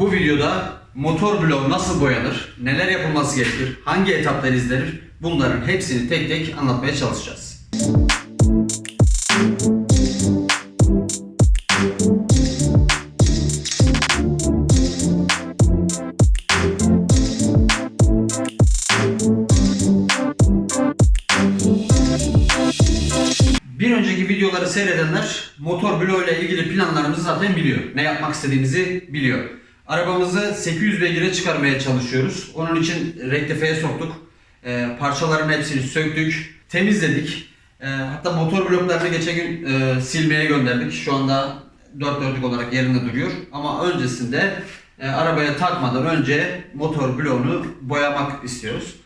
Bu videoda motor bloğu nasıl boyanır, neler yapılması gerekir, hangi etaplar izlenir bunların hepsini tek tek anlatmaya çalışacağız. Bir önceki videoları seyredenler motor bloğu ile ilgili planlarımızı zaten biliyor. Ne yapmak istediğimizi biliyor. Arabamızı 800 beygire çıkarmaya çalışıyoruz. Onun için rektifeye soktuk. Ee, parçaların hepsini söktük, temizledik. Ee, hatta motor bloklarını geçen gün e, silmeye gönderdik. Şu anda dört dörtlük olarak yerinde duruyor. Ama öncesinde e, arabaya takmadan önce motor bloğunu boyamak istiyoruz.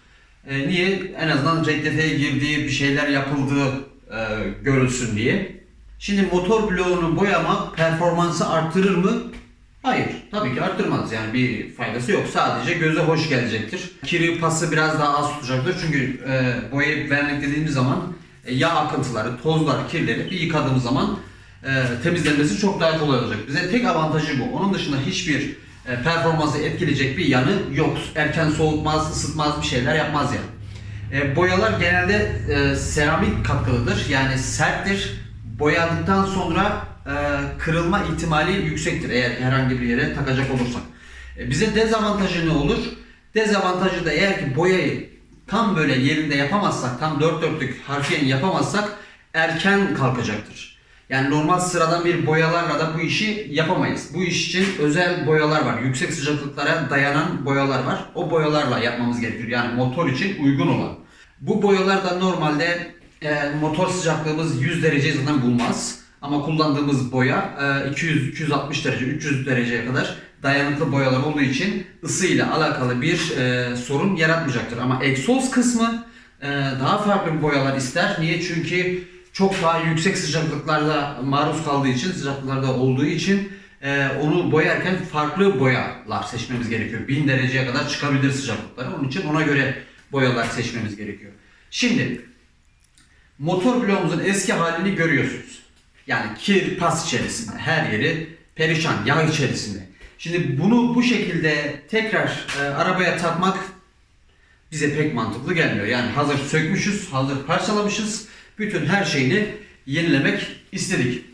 E, niye? En azından rektifeye girdiği bir şeyler yapıldığı e, görülsün diye. Şimdi motor bloğunu boyamak performansı arttırır mı? Hayır. Tabii ki arttırmaz. Yani bir faydası yok. Sadece göze hoş gelecektir. Kiri pası biraz daha az tutacaktır. Çünkü e, boyayıp vermek dediğimiz zaman e, yağ akıntıları, tozlar, kirleri bir yıkadığımız zaman e, temizlenmesi çok daha kolay olacak. Bize tek avantajı bu. Onun dışında hiçbir e, performansı etkileyecek bir yanı yok. Erken soğutmaz, ısıtmaz bir şeyler yapmaz yani. E, boyalar genelde e, seramik katkılıdır. Yani serttir. Boyadıktan sonra kırılma ihtimali yüksektir eğer herhangi bir yere takacak olursak. E, bize dezavantajı ne olur? Dezavantajı da eğer ki boyayı tam böyle yerinde yapamazsak, tam dört dörtlük harfiyen yapamazsak erken kalkacaktır. Yani normal sıradan bir boyalarla da bu işi yapamayız. Bu iş için özel boyalar var. Yüksek sıcaklıklara dayanan boyalar var. O boyalarla yapmamız gerekiyor. Yani motor için uygun olan. Bu boyalar da normalde e, motor sıcaklığımız 100 dereceyi zaten bulmaz. Ama kullandığımız boya e, 200-260 derece, 300 dereceye kadar dayanıklı boyalar olduğu için ısıyla alakalı bir e, sorun yaratmayacaktır. Ama egzoz kısmı e, daha farklı boyalar ister. Niye? Çünkü çok daha yüksek sıcaklıklarda maruz kaldığı için, sıcaklıklarda olduğu için e, onu boyarken farklı boyalar seçmemiz gerekiyor. 1000 dereceye kadar çıkabilir sıcaklıkları. Onun için ona göre boyalar seçmemiz gerekiyor. Şimdi motor bloğumuzun eski halini görüyorsunuz. Yani kir, pas içerisinde, her yeri perişan, yağ içerisinde. Şimdi bunu bu şekilde tekrar e, arabaya takmak bize pek mantıklı gelmiyor. Yani hazır sökmüşüz, hazır parçalamışız. Bütün her şeyini yenilemek istedik.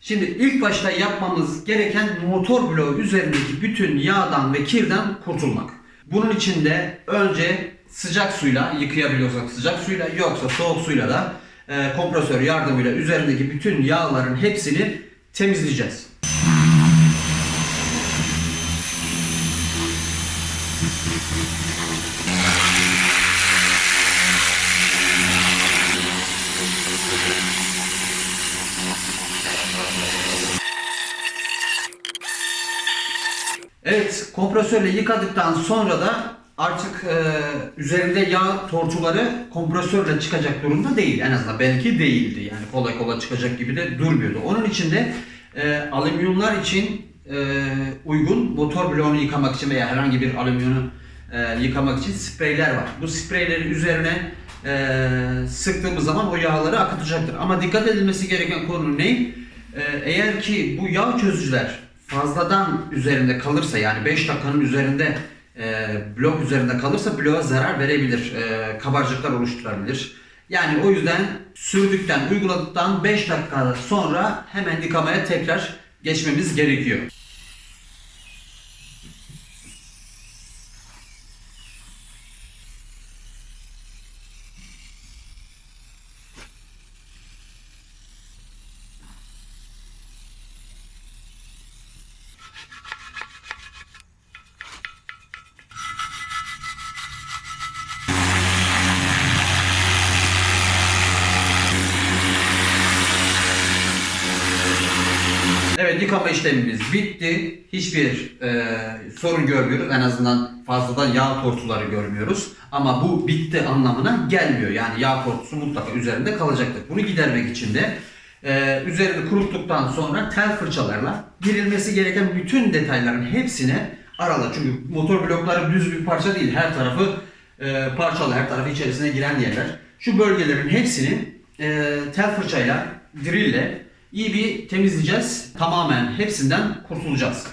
Şimdi ilk başta yapmamız gereken motor bloğu üzerindeki bütün yağdan ve kirden kurtulmak. Bunun için de önce sıcak suyla yıkayabiliyorsak sıcak suyla yoksa soğuk suyla da e, kompresör yardımıyla üzerindeki bütün yağların hepsini temizleyeceğiz. Evet, kompresörle yıkadıktan sonra da artık e, üzerinde yağ tortuları kompresörle çıkacak durumda değil. En azından belki değildi. Yani kolay kolay çıkacak gibi de durmuyordu. Onun için de e, alüminyumlar için e, uygun motor bloğunu yıkamak için veya herhangi bir alüminyonu e, yıkamak için spreyler var. Bu spreyleri üzerine e, sıktığımız zaman o yağları akıtacaktır. Ama dikkat edilmesi gereken konu ne? E, eğer ki bu yağ çözücüler fazladan üzerinde kalırsa yani 5 dakikanın üzerinde e, blok üzerinde kalırsa bloğa zarar verebilir. E, kabarcıklar oluşturabilir. Yani o yüzden sürdükten, uyguladıktan 5 dakika sonra hemen yıkamaya tekrar geçmemiz gerekiyor. Yıkama işlemimiz bitti. Hiçbir e, sorun görmüyoruz. En azından fazladan yağ tortuları görmüyoruz. Ama bu bitti anlamına gelmiyor. Yani yağ tortusu mutlaka üzerinde kalacaktır. Bunu gidermek için de e, üzerini kuruttuktan sonra tel fırçalarla girilmesi gereken bütün detayların hepsine arala. Çünkü motor blokları düz bir parça değil. Her tarafı e, parçalı, her tarafı içerisine giren yerler. Şu bölgelerin hepsini e, tel fırçayla, drille iyi bir temizleyeceğiz. Tamamen hepsinden kurtulacağız.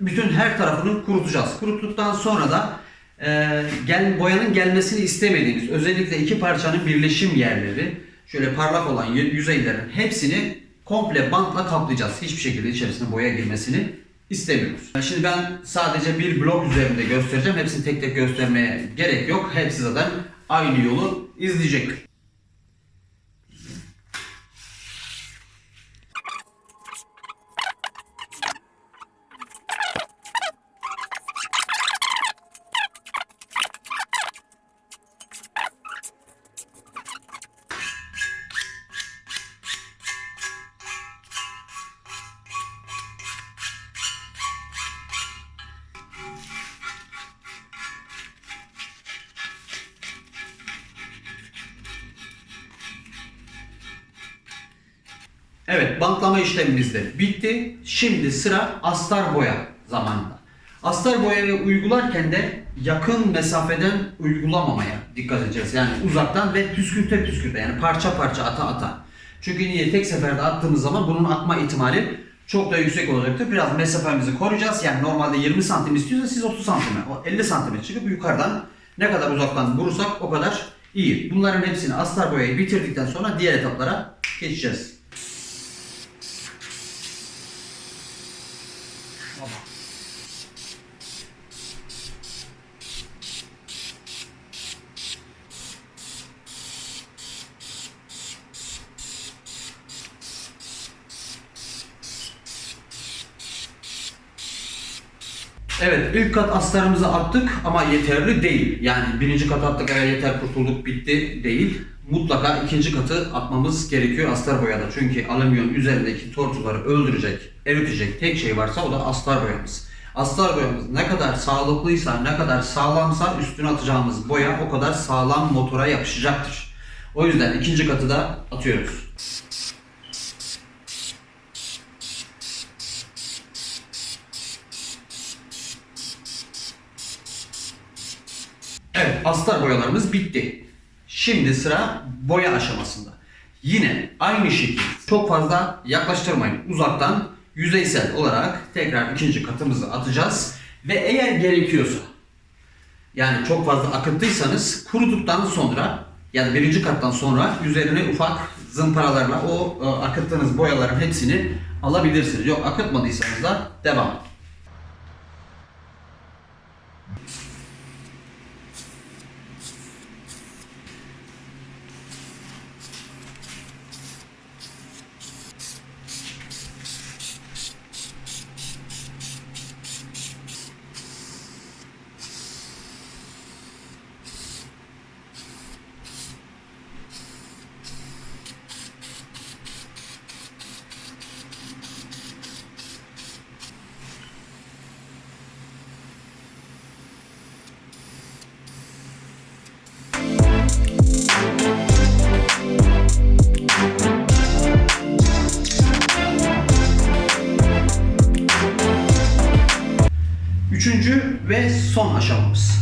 Bütün her tarafını kurutacağız. Kuruttuktan sonra da e, gel, boyanın gelmesini istemediğimiz özellikle iki parçanın birleşim yerleri şöyle parlak olan yüzeylerin hepsini komple bantla kaplayacağız. Hiçbir şekilde içerisine boya girmesini istemiyoruz. Şimdi ben sadece bir blok üzerinde göstereceğim. Hepsini tek tek göstermeye gerek yok. Hepsi zaten aynı yolu izleyecek. Evet, bantlama işlemimiz de bitti. Şimdi sıra astar boya zamanında. Astar boyayı uygularken de yakın mesafeden uygulamamaya dikkat edeceğiz. Yani uzaktan ve püskürte püskürte yani parça parça ata ata. Çünkü niye tek seferde attığımız zaman bunun atma ihtimali çok da yüksek olacaktır. Biraz mesafemizi koruyacağız. Yani normalde 20 santim istiyorsa siz 30 santime, o 50 santime çıkıp yukarıdan ne kadar uzaktan vurursak o kadar iyi. Bunların hepsini astar boyayı bitirdikten sonra diğer etaplara geçeceğiz. Evet ilk kat astarımızı attık ama yeterli değil. Yani birinci kat attık evet yeter kurtulduk bitti değil. Mutlaka ikinci katı atmamız gerekiyor astar boyada. Çünkü alüminyum üzerindeki tortuları öldürecek, eritecek tek şey varsa o da astar boyamız. Astar boyamız ne kadar sağlıklıysa, ne kadar sağlamsa üstüne atacağımız boya o kadar sağlam motora yapışacaktır. O yüzden ikinci katı da atıyoruz. Evet, astar boyalarımız bitti. Şimdi sıra boya aşamasında. Yine aynı şekilde çok fazla yaklaştırmayın. Uzaktan yüzeysel olarak tekrar ikinci katımızı atacağız. Ve eğer gerekiyorsa yani çok fazla akıttıysanız kuruduktan sonra yani birinci kattan sonra üzerine ufak zımparalarla o e, akıttığınız boyaların hepsini alabilirsiniz. Yok akıtmadıysanız da devam. Üçüncü ve son aşamamız.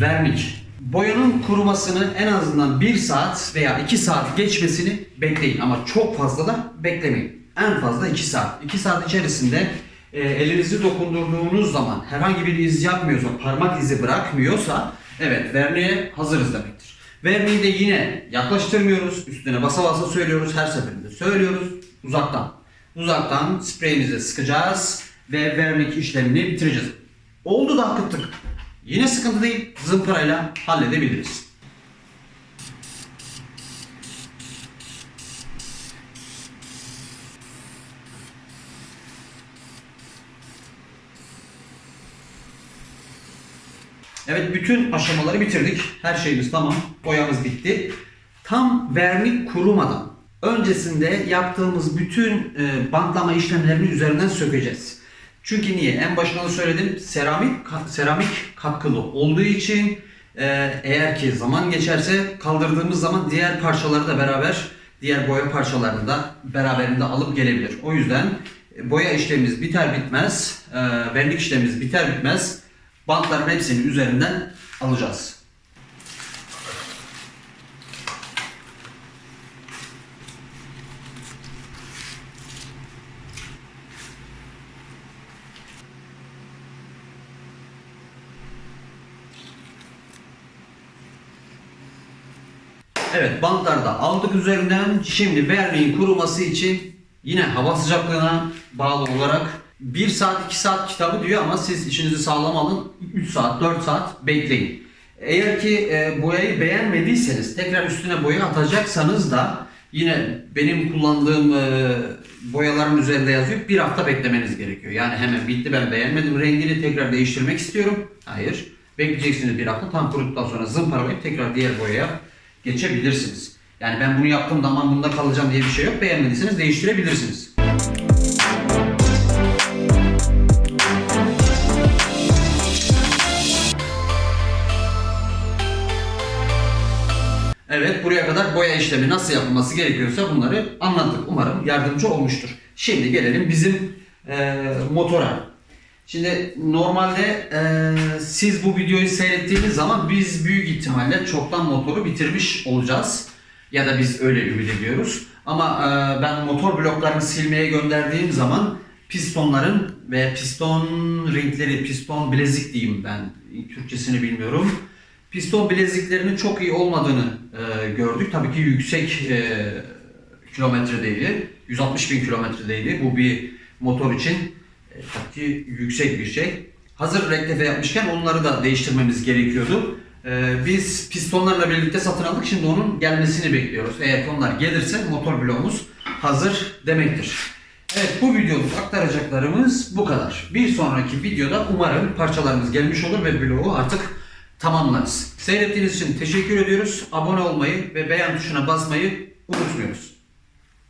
Vernik. Boyanın kurumasını en azından 1 saat veya 2 saat geçmesini bekleyin ama çok fazla da beklemeyin. En fazla 2 saat. 2 saat içerisinde e, elinizi dokundurduğunuz zaman herhangi bir iz yapmıyorsa, parmak izi bırakmıyorsa evet verniğe hazırız demektir. Verniği de yine yaklaştırmıyoruz. Üstüne basa basa söylüyoruz. Her seferinde söylüyoruz. Uzaktan. Uzaktan spreyimizi sıkacağız ve vernik işlemini bitireceğiz. Oldu da akıttık. Yine sıkıntı değil. Zımparayla halledebiliriz. Evet bütün aşamaları bitirdik. Her şeyimiz tamam. Boyamız bitti. Tam vernik kurumadan öncesinde yaptığımız bütün e, bantlama işlemlerini üzerinden sökeceğiz. Çünkü niye? En başında da söyledim. Seramik ka- seramik katkılı olduğu için e, eğer ki zaman geçerse kaldırdığımız zaman diğer parçaları da beraber diğer boya parçalarını da beraberinde alıp gelebilir. O yüzden e, boya işlemimiz biter bitmez, e, vernik işlemimiz biter bitmez bantların hepsini üzerinden alacağız. Evet bantları da aldık üzerinden. Şimdi verniğin kuruması için yine hava sıcaklığına bağlı olarak 1 saat 2 saat kitabı diyor ama siz işinizi sağlam alın 3 saat 4 saat bekleyin. Eğer ki e, boyayı beğenmediyseniz tekrar üstüne boya atacaksanız da yine benim kullandığım e, boyaların üzerinde yazıyor bir hafta beklemeniz gerekiyor. Yani hemen bitti ben beğenmedim rengini tekrar değiştirmek istiyorum. Hayır. Bekleyeceksiniz bir hafta tam kuruduktan sonra zımparalayıp tekrar diğer boyaya geçebilirsiniz. Yani ben bunu yaptım da aman bunda kalacağım diye bir şey yok. Beğenmediyseniz değiştirebilirsiniz. Evet buraya kadar boya işlemi nasıl yapılması gerekiyorsa bunları anlattık. Umarım yardımcı olmuştur. Şimdi gelelim bizim e, motora. Şimdi normalde e, siz bu videoyu seyrettiğiniz zaman biz büyük ihtimalle çoktan motoru bitirmiş olacağız. Ya da biz öyle ümit ediyoruz. Ama e, ben motor bloklarını silmeye gönderdiğim zaman pistonların ve piston ringleri, piston bilezik diyeyim ben. Türkçesini bilmiyorum. Piston bileziklerinin çok iyi olmadığını e, gördük. Tabii ki yüksek e, kilometredeydi. 160 bin kilometredeydi. Bu bir motor için ki yüksek bir şey. Hazır rektife yapmışken onları da değiştirmemiz gerekiyordu. E, biz pistonlarla birlikte satın aldık. Şimdi onun gelmesini bekliyoruz. Eğer onlar gelirse motor bloğumuz hazır demektir. Evet bu videoluk aktaracaklarımız bu kadar. Bir sonraki videoda umarım parçalarımız gelmiş olur ve bloğu artık tamamlarız. Seyrettiğiniz için teşekkür ediyoruz. Abone olmayı ve beğen tuşuna basmayı unutmuyoruz.